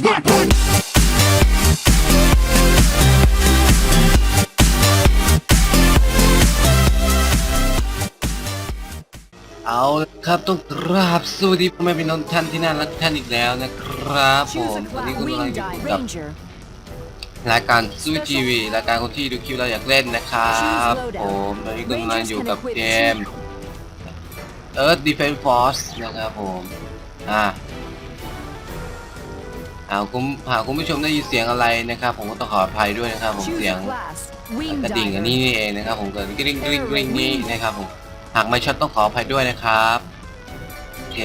Where's my punch? เอาละครับต้องกราบสวัสดีพ่อแม่พี่น้องท่านที่น่ารักท่านอีกแล้วนะครับผ Choose ม a วันนี้ class. คุณกำลัง Wing อยู่ die กับ Ranger. รายการซูทีวีรายการคนที่ดูคลิปเราอยากเล่นนะครับ Choose loadout. ผมตอนนี้คุณกำลังอยู่กับ Rangers can equip เกม Earth Defense Force นะครับผมอ่า หากคุณหากคุณผู้ชมได้ยินเสียงอะไรนะครับ ผมก็ต้องขออภัยด้วยนะครับ ผม Choose เสียง a class. Wing กระดิ่งอัน diver. นี้นี่เองนะครับ ผมเกิดกริ๊งกริ๊งกริ๊งนี้นะครับผมหากไม่ช็อตต้องขออภัยด้วยนะครับโอเค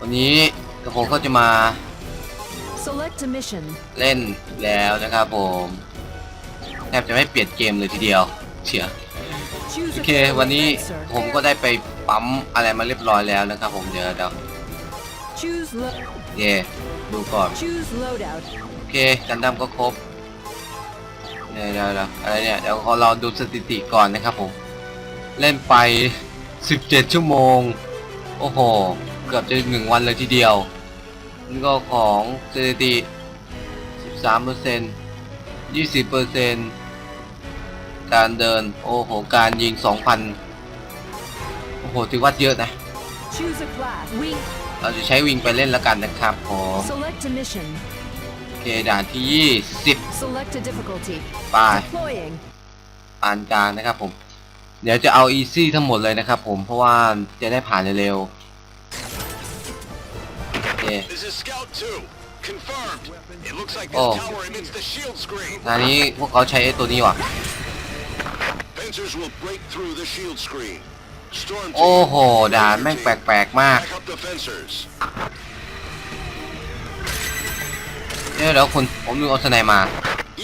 วันนี้กระผมก็จะมา Select a mission. เล่นอีกแล้วนะครับผมแทบจะไม่เปลี่ยนเกมเลยทีเดียวเชีย Choose โอ a เค class. วันนี้ Fencer. ผมก็ได้ไปปั๊มอะไรมาเรียบร้อยแล้วนะครับ ผมเดี๋ยวเดี๋ยว Choose lo- เย่ดูก่อน choose loadout. โอเค กันดั้มก็ครบเดี๋ยวเดี๋ยวเดี๋ยวอะไรเนี่ย เดี๋ยวขอเราดูสถิติก่อนนะครับผม เล่นไป 17 ชั่วโมง โอ้โห เกือบจะหนึ่งวันเลยทีเดียว นี่ก็ของสถิติ 13เปอร์เซ็นต์20เปอร์เซ็นต์การเดิน โอ้โห การยิง 2,000 โอ้โห ถือว่าเยอะนะ Choose a class. Wing. เราจะใช้วิงไปเล่นแล้วกันนะครับผม Select a mission. โอเคด่านที่ 20 Select a difficulty. ไป Deploying. ปานกลางนะครับผม เดี๋ยวจะเอา easy ทั้งหมดเลยนะครับผมเพราะว่าจะได้ผ่านเร็วๆโอเค This is Scout 2. Confirmed. It looks like this Oh. tower emits the shield screen. งานนี้พวกเขาใช้ไอ้ตัวนี้ว่ะ Fencers will break through the shield screen. Storm โอ้ team, โห ด่านแม่งแปลกๆมาก back up the fencers. เดี๋ยวเดี๋ยวคุณผมดูเอาสไนมา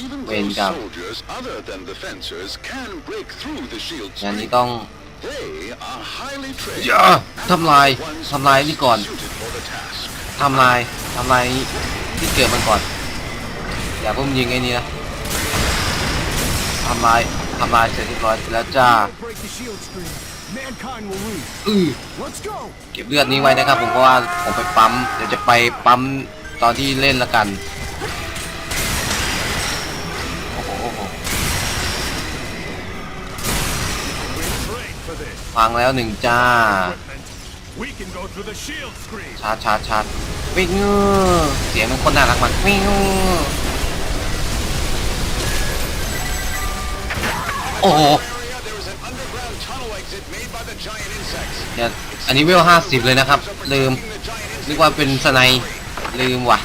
Even Wayne those down. soldiers other than the fencers can break through the shield งานนี้ screen. ต้อง They are highly trained. อย่าทำลาย Ones ทำลายนี่ก่อน suited for the task. ทำลายทำลายที่เกิดมันก่อน อย่าเพิ่งยิงไอ้นี่นะทำลายทำลายเสร็จเรียบร้อยแล้วจ้า break the shield screen. Mankind will lose. อือ Let's go. เก็บเลือดนี้ไว้นะครับ ผมเพราะว่าผมไปปั๊มเดี๋ยวจะไปปั๊มตอนที่เล่นละกันโอ้โหโอ้โห We trained for this. พังแล้วหนึ่งจ้า Equipment. We can go through the shield screen. ชาร์จชาร์จชาร์จวิ่งเงือเสียงมันคนน่ารักมันวิ่งเงือโอ้โห เนี่ยอันนี้เวลห้าสิบเลยนะครับ ลืม The giant นึกว่าเป็นสไนด์ลืมว่ะ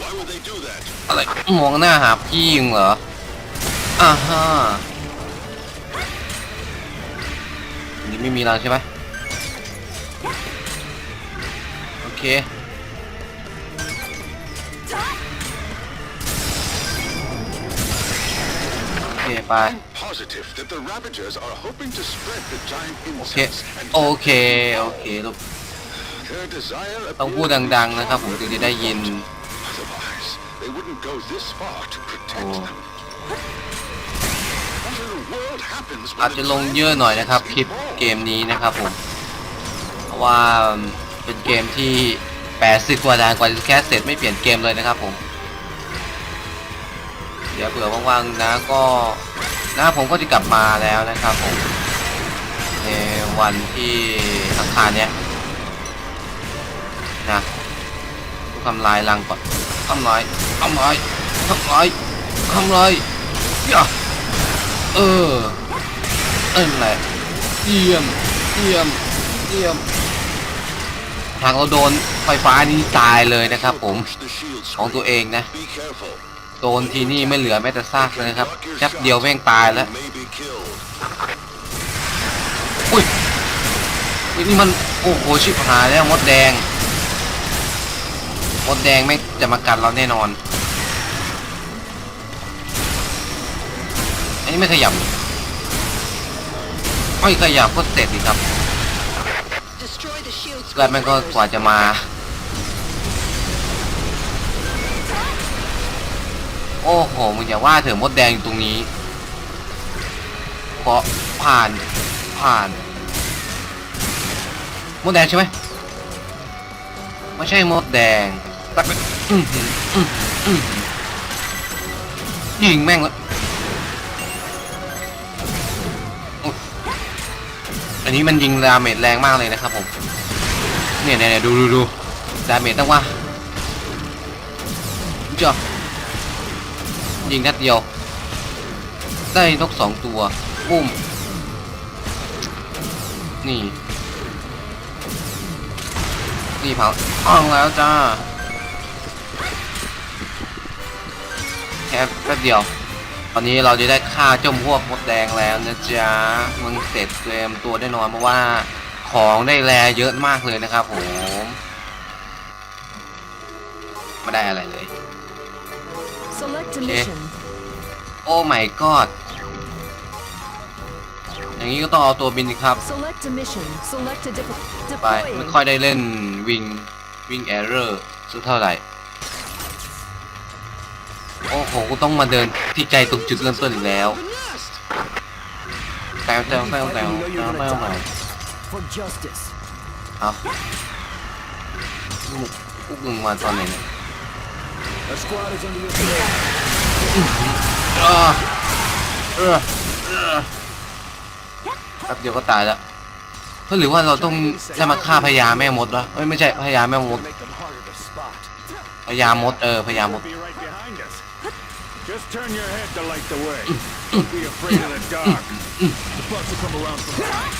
Why would they do that? อะไรมองหน้าหาพี่ยิงเหรออ่าฮะอันนี่ไม่มีรังใช่ไหมโอเคโอเคไป I'm positive that the Ravagers are hoping to spread the giant โอเค insects and โอเค โอเคลูก their desire ต้องพูดดังๆนะครับผมถึงจะได้ยิน Otherwise, they wouldn't go this far to protect Oh. them. What in the world happens อาจ when จะ the ลง giant เยอะหน่อยนะครับ insects คลิป evolve? เกมนี้นะครับผม เพราะว่าเป็นเกมที่ 80 กว่าด่านกว่าจะแคสเสร็จไม่เปลี่ยนเกมเลยนะครับผม เดี๋ยวเผื่อว่างๆนะก็ นะผมก็จะกลับมาแล้วนะครับผมในวันที่อังคารเนี้ยนะทำลายรังก่อนทำลายทำลายทำลายทำลายอย่าเออเอ้ยแหละเยี่ยมเยี่ยมเยี่ยมหากเราโดนไฟฟ้านี่ตายเลยนะครับผมของตัวเองนะ โดนทีนี่ไม่เหลือแม้แต่ซากเลยนะครับแป๊บเดียวแม่งตายแล้ว You may be killed. อุ้ยอุ๊ยนี่มัน โอ้โหชิบหายแล้วมดแดง มดแดงไม่งจะมากัดเราแน่นอน อันนี้ไม่ขยับไม่ขยับก็เสร็จดีครับ Destroy the shield แล้วแม่งก็กว่าจะมา โอ้โหมึงอย่าว่าเถอะมดแดงอยู่ตรงนี้เพราะผ่านผ่านมดแดงใช่ไหมไม่ใช่มดแดงตักไปยิงแม่งเลยอุ๊ยอันนี้มันยิงดาเมจแรงมากเลยนะครับผม เนี่ยเนี่ยดูดูดูดาเมจต้องว่าจ้ะ ยิงนัดเดียว ได้นกสองตัวปุ้ม นี่ นี่เผาอ่องแล้วจ้าแค่แป๊บเดียว ตอนนี้เราจะได้ฆ่าเจ้าพวกมดแดงแล้วนะจ๊ะมึงเสร็จเตรียมตัวได้นอนเพราะว่าของได้แลเยอะมากเลยนะครับผมไม่ได้อะไรเลย Select a mission. โอ้ my god อย่างนี้ก็ต้องเอาตัวบินสิครับ Select a mission. Select a difficult. ไป ไม่ค่อยได้เล่นวิงวิงแอร์เรอร์สักเท่าไหร่ โอ้โหกูต้องมาเดินที่ใจตรงจุดเริ่มต้นอีกแล้ว The nest! แตวแตวแตวแตวแตวแตวแตว For justice. เอาลูกพวกมึงมาตอนไหนเนี่ย A squad is under your command. เออเออเออแป๊บเดียวก็ตายแล้วเฮ้ยหรือว่าเราต้องจะมาฆ่าพญาแม่มดวะเอ้ยไม่ใช่พญาแม่มด Make them harder to spot. พญามดเออพญามด Be right behind us. Just turn your head to light the way. Don't be afraid of the dark. The bugs will come around from behind.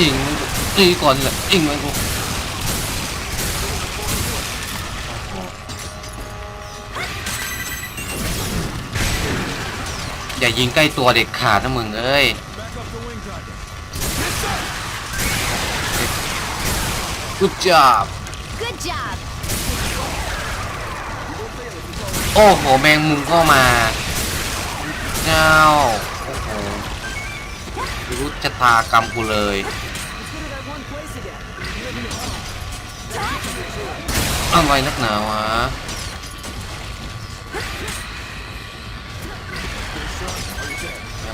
ยิงมันยิงก่อนเลยยิงมันกูอย่ายิงใกล้ตัวเด็กขาดนะมึงเอ้ย Back up the wing target. good job Good job. โอ้โห แมงมุมก็มา เจ้าโอ้โห รู้ชะตากรรมกูเลยอะไรนักหนาวะ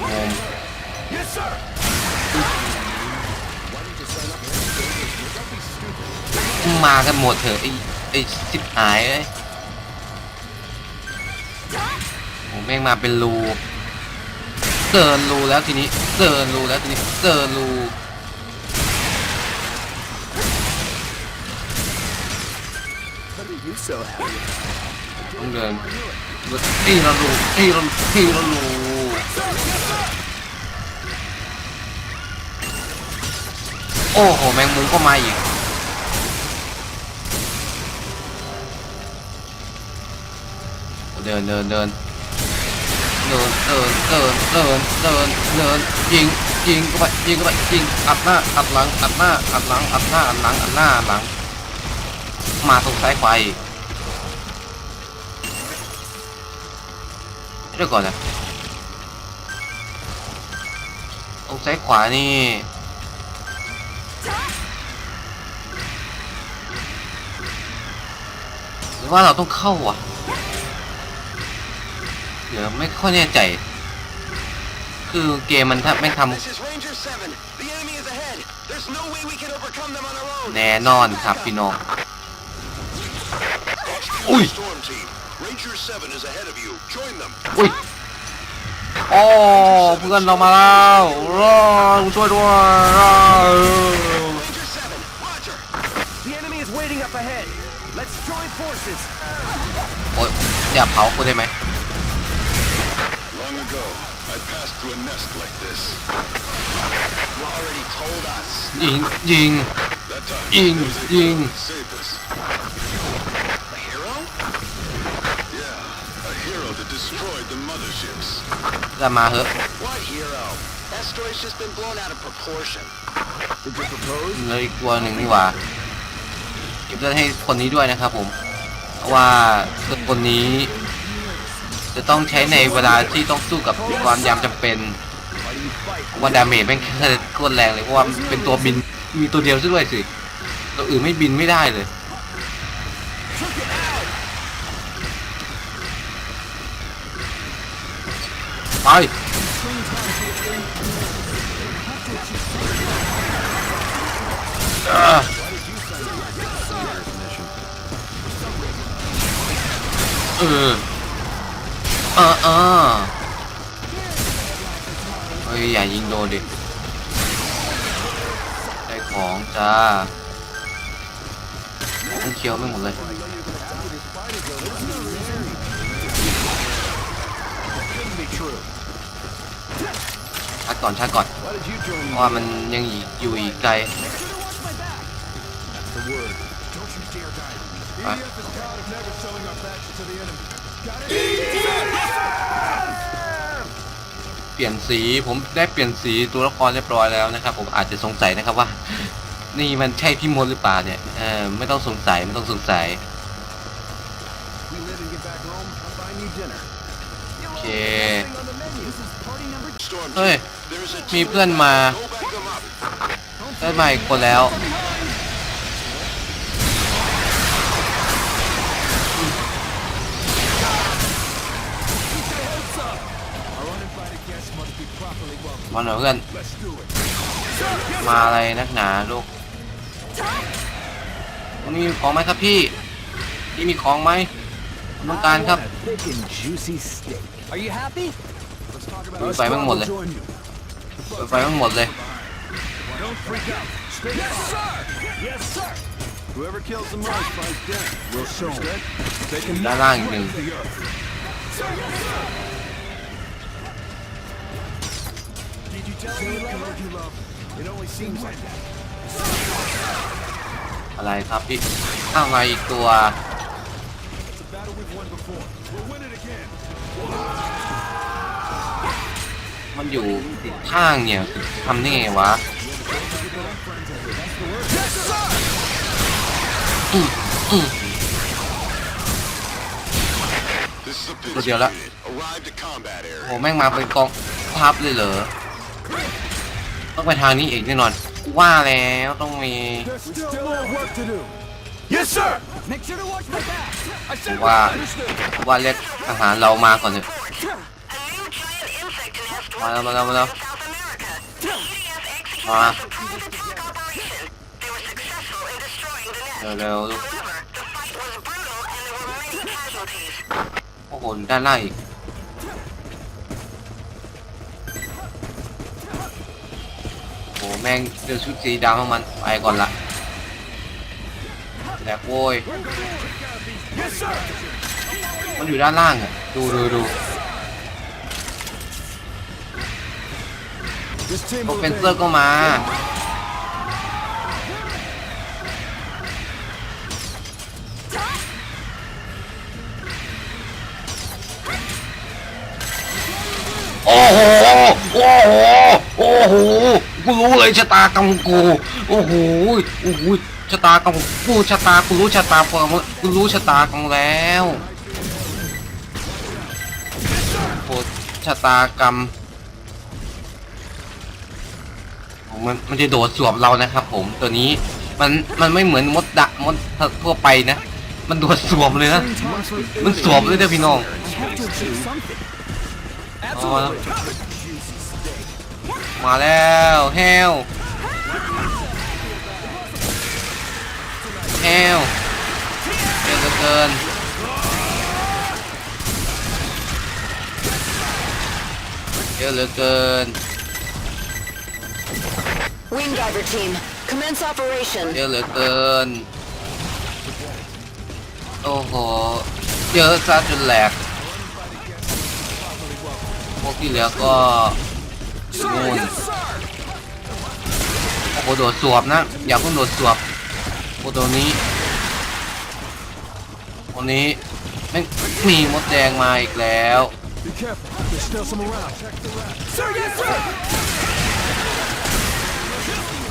แมงมุมมากันหมดเถอะไอ้ไอ้สิบหายเอ้ยโอ้แม่งมาเป็นรู เดินรูแล้วทีนี้เดินรูแล้วทีนี้เดินรูต้องเดินทีละรูทีละรูทีละรูโอ้โห แมงมุมก็มาอีกเดินเดินเดิน เดินเดินเดินเดินเดินเดินยิงยิงเข้าไปยิงเข้าไปยิงอัดหน้าอัดหลังอัดหน้าอัดหลังอัดหน้าอัดหลังอัดหน้าอัดหลัง มาตรงซ้ายขวาอีกเดี๋ยวก่อนนะตรงซ้ายขวานี่หรือว่าเราต้องเข้าอะ ดี๋ยวไม่ค่อยแน่ใจ คือเกมมันถ้าไม่ท This is Ranger 7. The enemy is ahead. There's no way we can overcome them on our own. ำแน่นอนครับพี่น้อง HQ Ui. Storm Team. Ranger 7 is ahead of you. Join them. อุ้ยโอ้เพื่อนเรามาแล้วรอช่วยด้วยรอ Ranger 7, Roger. The enemy is waiting up ahead. Let's join forces. โอ้ยอย่าเผากูได้ไหม Long ago, I passed through a nest like this. You already told us. ยิงยิง That time, Ying, there was a ying. hero that saved us. A hero? Yeah, a hero that destroyed the motherships. จะมาเหอะ What hero? That story's just been blown out of proportion. Did you propose? เหลยอีกตัวหนึ่งนี่หว่าเก็บเลือดให้คนนี้ด้วยนะครับผมเพราะว่าคนนี้ จะต้องใช้ในเวลาที่ต้องสู้กับความยามจำเป็นว่าดาเมจแม่งโคตรแรงเลยเพราะว่าเป็นตัวบินมีตัวเดียวซะด้วยสิตัวอื่นไม่บินไม่ได้เลยไปอ่า เอออ่าอ่าเฮ้ยอย่ายิงโดนดิ ได้ของจ้าต้องเคี้ยวไม่หมดเลยชัดก่อนชัดก่อนเพราะว่ามันยังอยู่อีกไกลไป เปลี่ยนสี ผมได้เปลี่ยนสีตัวละครเรียบร้อยแล้วนะครับ ผมอาจจะสงสัยนะครับว่า นี่มันใช่พี่มดหรือเปล่าเนี่ยเออไม่ต้องสงสัยไม่ต้องสงสัยโอเคเฮ้ยมีเพื่อนมา Go back them up. ได้มาอีกคนแล้ว มาหน่อยเพื่อน มาอะไรนักหนาลูกวันนี้มีของไหมครับพี่พี่มีของไหมผมต้องการครับ Thick and juicy steak. Are you happy? ไฟมันหมดเลย Join you. ไฟมันหมดเลย Don't freak out. Stay yes, sir. Yes, sir. Whoever kills the most buys dinner. We'll show 'em. They can ด้านล่างอีกหนึ่ง อะไรครับพี่ข้างในอีกตัว It's a battle we've won before. We'll win it again. มันอยู่ติดข้างเนี่ยทำได้ไงวะ This is a Rồi business điều đó. unit. Arrived at combat โอ้ area. แม่งมาเป็นกองพับเลยเหรอ ต้องไปทางนี้อีกแน่นอนว่าแล้วต้องมี There's still more work to do. Yes, sir. Make sure to watch my back. I said Wow. understood. ว่าเรียกอาหารเรามาก่อนเถอะ A new giant insect nest was มาแล้วมาแล้วมาแล้ว in South America. The EDF executed Wow. a surprise attack operation. They were successful in destroying the nest. เร็วๆลูก However, the fight was brutal and there were many casualties. โอ้โหอยู่ด้านล่างอีก แม่งเจอชุดสีดำของมันไปก่อนละแหลกโว้ยมันอยู่ด้านล่างอะดูดูดูโปรเฟนเซอร์ก็มาโอ้โหโอ้โห โอ้โหกูรู้เลยชะตากรรมกู โอ้โหโอ้โหชะตากรรมกูชะตากูรู้ชะตากรรมกูรู้ชะตากรรมแล้วโอ้ชะตากรรมมันมันจะโดดสวมเรานะครับ ผมตัวนี้มันมันไม่เหมือนมดดะมดทั่วไปนะ มันโดดสวมเลยนะมันสวมเลยเด้อพี่น้อง Have to achieve something. เอา มาแล้วมาแล้วเฮลเฮลเยอะเหลือเกินเยอะเหลือเกิน Wing Diver Team, commence operation. เยอะเหลือเกิน โอ้โห เยอะซะจนแหลก พวกที่เหลือก็ นู่นโอ้โหโดดสวบนะ อย่าเพิ่งโดดสวบโอ้ตัวนี้ตัวนี้ไม่มีมดแดงมาอีกแล้ว Be careful. There's still some around. Check the rest. Sir, yes, sir.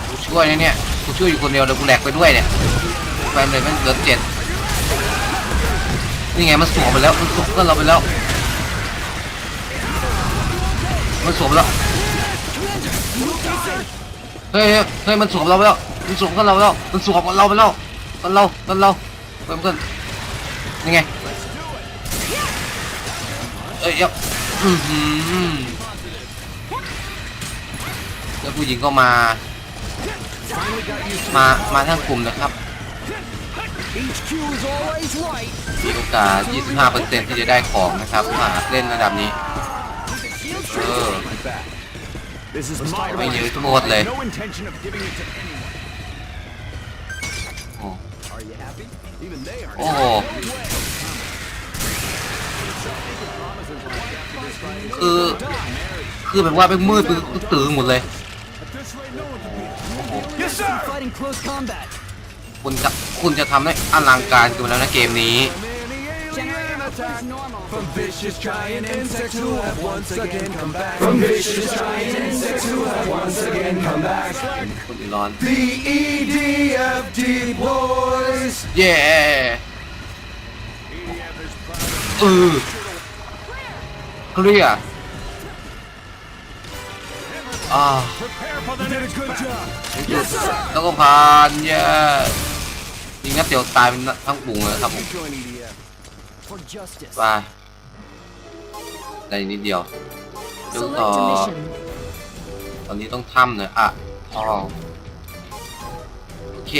กูช่วยนะเนี่ยกูช่วยอยู่คนเดียวเดี๋ยวกูแหลกไปด้วยเนี่ยแฟนเลยมันเหลือเจ็ดนี่ไงมันสวมไปแล้วมันสวมเพื่อนเราไปแล้วมันสวมแล้ว เฮ้ยเฮ้ยเฮ้ยมันสวมเราไปแล้ว มันสวมกันเราไปแล้ว มันสวมกันเราไปแล้วกันเรากันเราเพื่อนเพื่อนนี่ไงเอ้ยเยับอือหือแล้วผู้หญิงก็มา มา มาทั้งกลุ่มนะครับ มีโอกาส 25%ที่จะได้ของนะครับถ้าหาเล่นระดับนี้ เออ This is my ไม่ right. ยืดโคตรเลย No intention of giving it to anyone. โอ้ Are you happy? Even they are. โอ้โหคือคือแบบว่าเป็นมืดเป็นตื่นหมดเลย Yes, sir. Fighting close combat. คุณจะคุณจะทำได้อลังการเกันแล้วนะเกมนี้ Generator appears normal. From vicious giant insects who have once again come back. From vicious giant insects who have once again come back. คุณอีรอน The EDFD boys. เย้เออเคลียร์อ่า Prepare for the next good job. แล้วก็ผ่านเย้ยิงนัดเดียวตายเป็นทั้งปุ่งเลยครับผม Join EDF. For justice. ไปได้นิดเดียวดู Select ต่อ a mission. ตอนนี้ต้องถ้ำเลยอะอ๋อโอเค